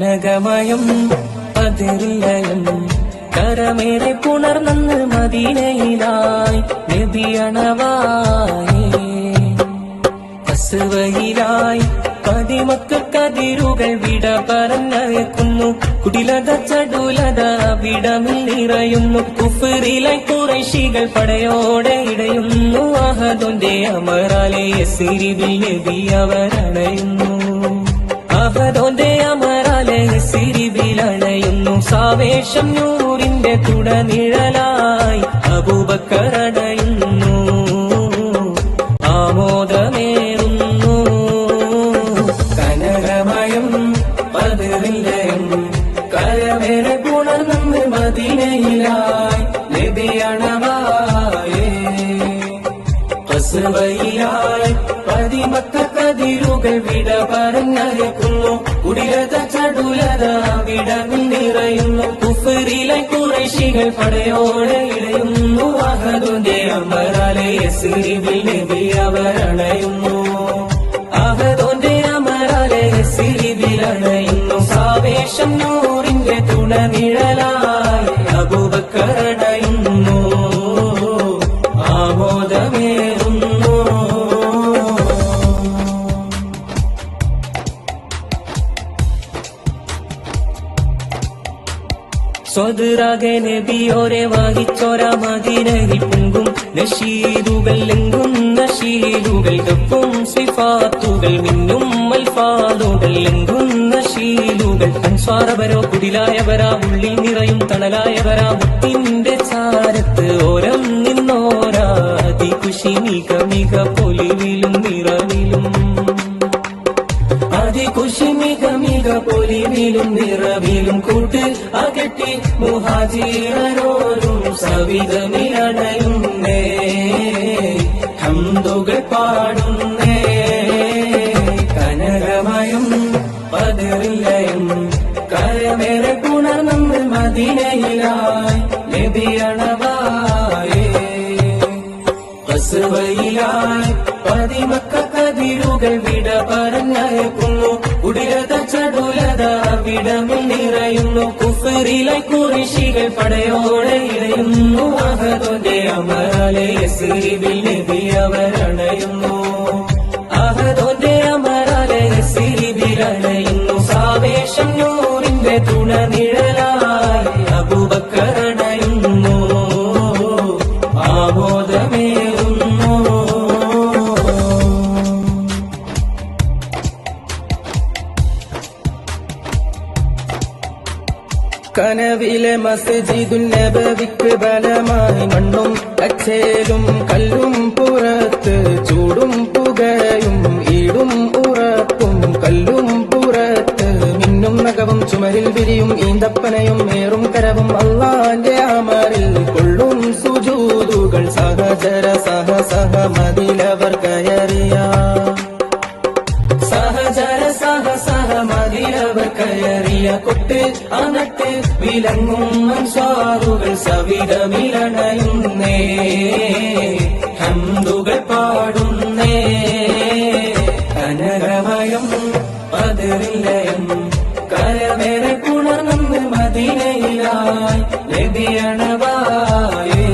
കനകമയം പതിരില്ലയം കരമേറെ പുണർന്ന് മദീനയിലായി നബിയണവായേ പതിമക്ക് കതിരുകൾ വിട പറഞ്ഞയക്കുന്നു. കുടിലത ചടുലത വിടമിൽ നിറയുന്നു. കുഫറിലായി കുറശികൾ പടയോടെ ഇടയുന്നു. അഹദുന്റെ അമറാലെ സിരിവിൽ നബി അവരണയുന്നു അഹദോന്റെ അമറാലെ സിരിവിലണയുന്നു. സാവേശം നൂറിന്റെ തുടനിഴലായി അബൂബക്കറടയുന്നു ആമോദമേറുന്നു. കനകമയം പതിരില്ലയം കരവേറെ പുണർന്ന് മദീനയിലായി. ലഭിയണമായേ പതിമക്ക കതിരുകൾ വിട പറഞ്ഞയക്കുന്നു കുടിലത ചടുലത വിടവിൽ നിറയുന്നു. കുഫറിലെ കുറശികൾ പടയോടെ ഇടയുന്നു. അഹദുന്റെ അമരാലെ സിരിവിൽ നബി അവരണയുന്നു അഹദോന്റെ അമരാലെ സിരിവിൽ അണയുന്നു. സാവേശം നൂറിന്റെ തുണനിഴലായി സ്വതുരാകെ നബിയോരെ മദീനയിൽ പൊങ്കും. നഷീദുകൾ ലെങ്കും നഷീദുകൾ ഗപ്പും സിഫാത്തുകൾ മിന്നും അൽഫാദുകൾ ലെങ്കും നഷീദുകൾ അൻസ്വാറവരോ കുടിലായവരാ ഉള്ളിൽ നിറയും തണലായവരാ മുത്തിന്റെ ചാരത്ത് ഓരം നിന്നോരാതി കുശി മിക മിക പൊലിവിലും പൊലിവിലും നിറവിലും കൂട്ട് അകറ്റി മുഹാജീറോരും സവിതമിലടയുന്നേ ഹന്തുകൾ പാടുന്നേ. കനകമയം പതിറില്ലയും. കരമേറെ പുണർന്ന് മദീനയിലായി ലഭ്യണവായേ. പതിമക്ക കതിരുകൾ വിട പറഞ്ഞയക്കുന്നു കുടിലത ചടുലത വിടമിൽ നിറയുന്നു. കുഫറിലെ കുറിശികൾ പടയോടെ ഇടയുന്നു. അഹദോന്റെ അമരാലയ സിരിവിൽ നബി അവരണയുന്നു അഹദോന്റെ അമരാലയ സിരിവിൽ സാവേശം നൂറിന്റെ തുണനിഴലായി കനവിലെ മസ്ജിദുൻ നബവിക്ക് ബലമായി മണ്ണും അച്ചേലും കല്ലും പുറത്ത് ചൂടും പുകയും ഈടും ഉറപ്പും കല്ലും പുറത്ത് മിന്നും നഖവും ചുമരിൽ വിരിയും ഈന്തപ്പനയും ഏറും കരവും അള്ളാന്റെ അമറിൽ കൊള്ളും സുജൂതുകൾ സഹചര സഹ സഹ മതിലവർ കയറിയ കൊട്ട് അനട്ട് വിലങ്ങും മൻസാറുകൾ സവിധമിലണയുന്നേ ഹന്തുകൾ പാടുന്നേ. കനകമയം പതിറില്ലയം കരവേറെ പുണർന്ന് മതിനയിലായി ലഭ്യണവായേ.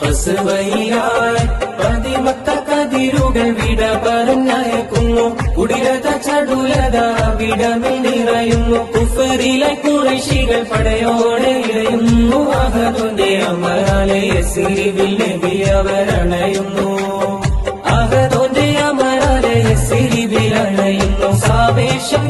പസുവയിലായി പതിമത്ത കതിരുകൾ വിട പറഞ്ഞയക്കുന്നു കുടിരത ചടുലത വിടമിൽ നിറയുന്നു. കുഫറിലെ കുറശികൾ പടയോടെ ഇഴയുന്നു. അഹതുന്റെ അമരാലെ സിരിവിൽ നബി അവരണയുന്നു അഹദോന്റെ അമരാലെ സിരിവിൽ അണയുന്നു. സാവേശം